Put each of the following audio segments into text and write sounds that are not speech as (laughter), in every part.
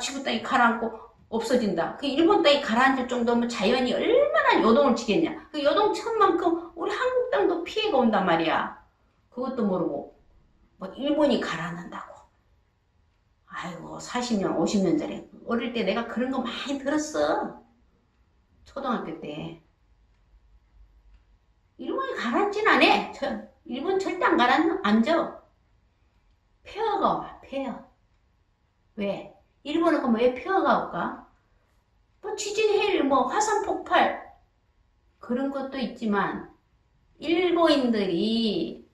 지구 땅이 가라앉고 없어진다. 그 일본 땅이 가라앉을 정도면 자연이 얼마나 요동을 치겠냐. 그 요동 친 만큼 우리 한국 땅도 피해가 온단 말이야. 그것도 모르고 뭐 일본이 가라앉는다고. 아이고 40년 50년 전에 어릴 때 내가 그런 거 많이 들었어. 초등학교 때. 일본이 가라앉진 않아. 저, 일본 절대 안 가라앉아. 폐허가 와, 폐허. 왜? 일본은 그럼 왜 폐허가 올까? 뭐 지진, 해일, 뭐 화산 폭발 그런 것도 있지만 일본인들이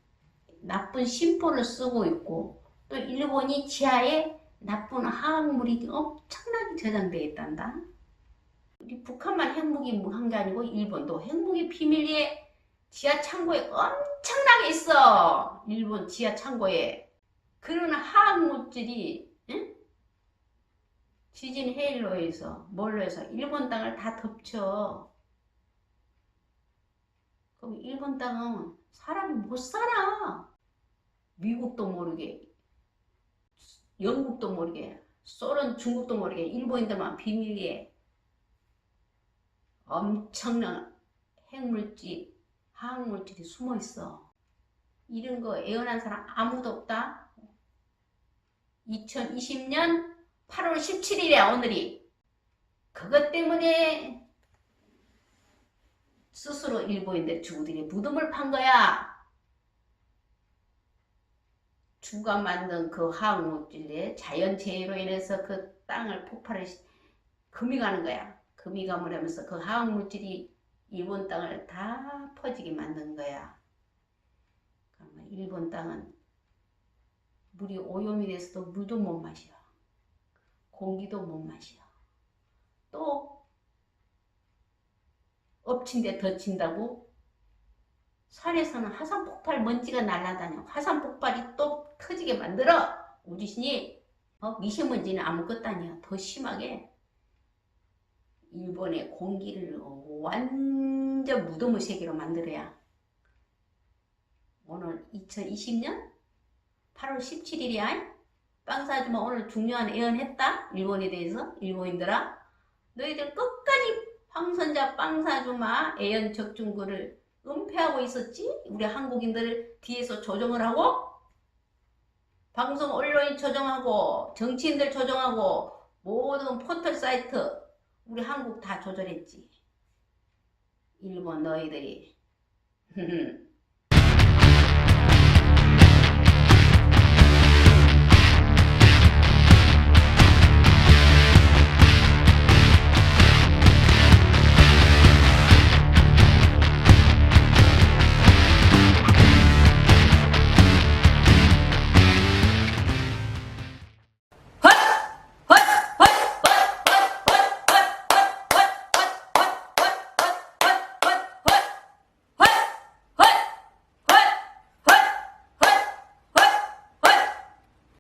나쁜 심포를 쓰고 있고 또 일본이 지하에 나쁜 화학물이 엄청나게 저장되어 있단다. 우리 북한만 핵무기 한 게 아니고 일본도 핵무기 비밀리에 지하 창고에 엄청나게 있어. 일본 지하 창고에. 그런 화학물질이 해일로 해서 뭘로 해서 일본 땅을 다 덮쳐. 그럼 일본 땅은 사람이 못 살아. 미국도 모르게, 영국도 모르게, 소련, 중국도 모르게 일본인들만 비밀리에 엄청난 핵물질, 화학물질이 숨어 있어. 이런 거 애원한 사람 아무도 없다. 2020년 8월 17일이야, 오늘이. 그것 때문에 스스로 일본인들 주부들이 무덤을 판 거야. 주가 만든 그 화학물질에 자연재해로 인해서 그 땅을 폭발을 시- 금이 가는 거야. 금이 가물하면서 그 화학물질이 일본 땅을 다 퍼지게 만든 거야. 그러면 일본 땅은 물이 오염이 돼서도 물도 못 마셔. 공기도 못 마셔. 또 엎친 데 덧친다고 산에서는 화산 폭발 먼지가 날아다녀. 화산 폭발이 또 터지게 만들어. 우주신이 어, 미세먼지는 아무것도 아니야. 더 심하게 일본의 공기를 완전 무덤의 세계로 만들어야 오늘 2020년 8월 17일이야. 빵 사주마 오늘 중요한 예언했다. 일본에 대해서 일본인들아 너희들 끝까지 황선자 빵 사주마 예언 적중구를 은폐하고 있었지? 우리 한국인들 뒤에서 조정을 하고 방송 언론인 조정하고 정치인들 조정하고 모든 포털 사이트 우리 한국 다 조절했지. 일본 너희들이 (laughs)